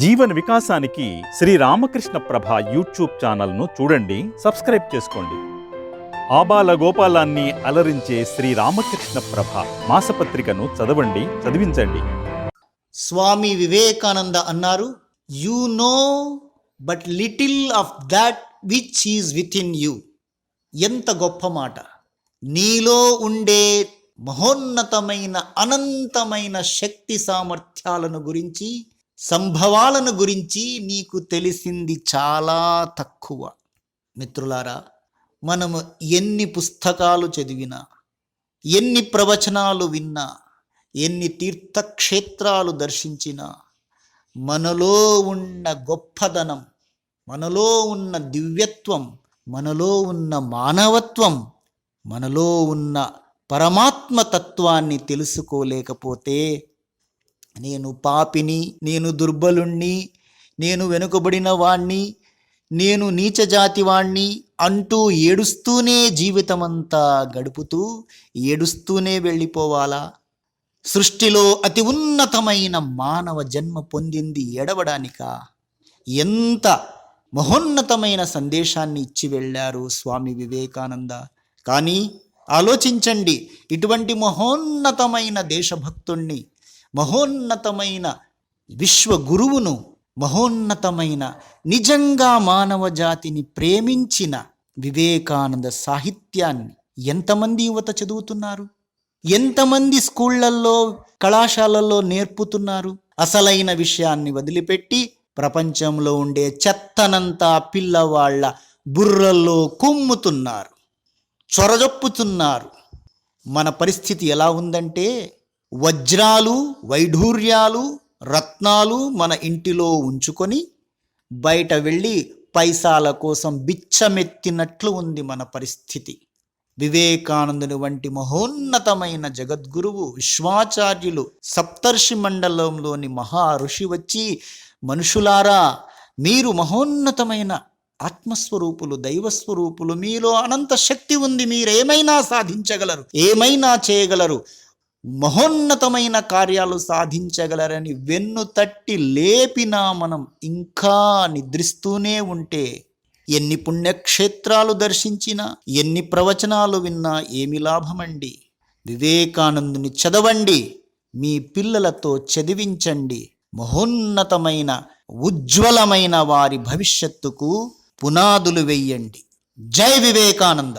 జీవన వికాసానికి శ్రీ రామకృష్ణ ప్రభ యూట్యూబ్ ఛానల్ను చూడండి సబ్స్క్రైబ్ చేసుకోండి. ఆబాల గోపాలాన్ని అలరించే శ్రీ రామకృష్ణ ప్రభ మాసపత్రికను చదవండి చదివించండి. స్వామి వివేకానంద అన్నారు you know but little of that which is within you ఎంత గొప్ప మాట. నీలో ఉండే మహోన్నతమైన అనంతమైన శక్తి సామర్థ్యాలను గురించి సంభవాలను గురించి నీకు తెలిసింది చాలా తక్కువ. మిత్రులారా మనము ఎన్ని పుస్తకాలు చదివినా ఎన్ని ప్రవచనాలు విన్నా ఎన్ని తీర్థక్షేత్రాలు దర్శించినా మనలో ఉన్న గొప్పదనం మనలో ఉన్న దివ్యత్వం మనలో ఉన్న మానవత్వం మనలో ఉన్న పరమాత్మ తత్వాన్ని తెలుసుకోలేకపోతే నేను పాపిని నేను దుర్బలుణ్ణి నేను వెనుకబడిన వాణ్ణి నేను నీచ జాతి వాణ్ణి అంటూ ఏడుస్తూనే జీవితమంతా గడుపుతూ ఏడుస్తూనే వెళ్ళిపోవాలా? సృష్టిలో అతి ఉన్నతమైన మానవ జన్మ పొందింది ఏడవడానిక ఎంత మహోన్నతమైన సందేశాన్ని ఇచ్చి వెళ్ళారు స్వామి వివేకానంద? కానీ ఆలోచించండి ఇటువంటి మహోన్నతమైన దేశభక్తుణ్ణి మహోన్నతమైన విశ్వగురువును మహోన్నతమైన నిజంగా మానవ జాతిని ప్రేమించిన వివేకానంద సాహిత్యాన్ని ఎంతమంది యువత చదువుతున్నారు? ఎంతమంది స్కూళ్ళల్లో కళాశాలల్లో నేర్పుతున్నారు? అసలైన విషయాన్ని వదిలిపెట్టి ప్రపంచంలో ఉండే చెత్తనంతా పిల్లవాళ్ళ బుర్రల్లో కుమ్ముతున్నారు చొరజొప్పుతున్నారు. మన పరిస్థితి ఎలా ఉందంటే వజ్రాలు వైఢూర్యాలు రత్నాలు మన ఇంటిలో ఉంచుకొని బయట వెళ్ళి పైసాల కోసం బిచ్చమెత్తినట్లు ఉంది మన పరిస్థితి. వివేకానందుని వంటి మహోన్నతమైన జగద్గురువు విశ్వాచార్యులు సప్తర్షి మండలంలోని మహా ఋషి వచ్చి మనుషులారా మీరు మహోన్నతమైన ఆత్మస్వరూపులు దైవస్వరూపులు మీలో అనంత శక్తి ఉంది మీరేమైనా సాధించగలరు ఏమైనా చేయగలరు మహోన్నతమైన కార్యాలు సాధించగలరని వెన్ను తట్టి లేపినా మనం ఇంకా నిద్రిస్తూనే ఉంటే ఎన్ని పుణ్యక్షేత్రాలు దర్శించినా ఎన్ని ప్రవచనాలు విన్నా ఏమి లాభమండి? వివేకానందుని చదవండి మీ పిల్లలతో చదివించండి. మహోన్నతమైన ఉజ్వలమైన వారి భవిష్యత్తుకు పునాదులు వెయ్యండి జై వివేకానంద!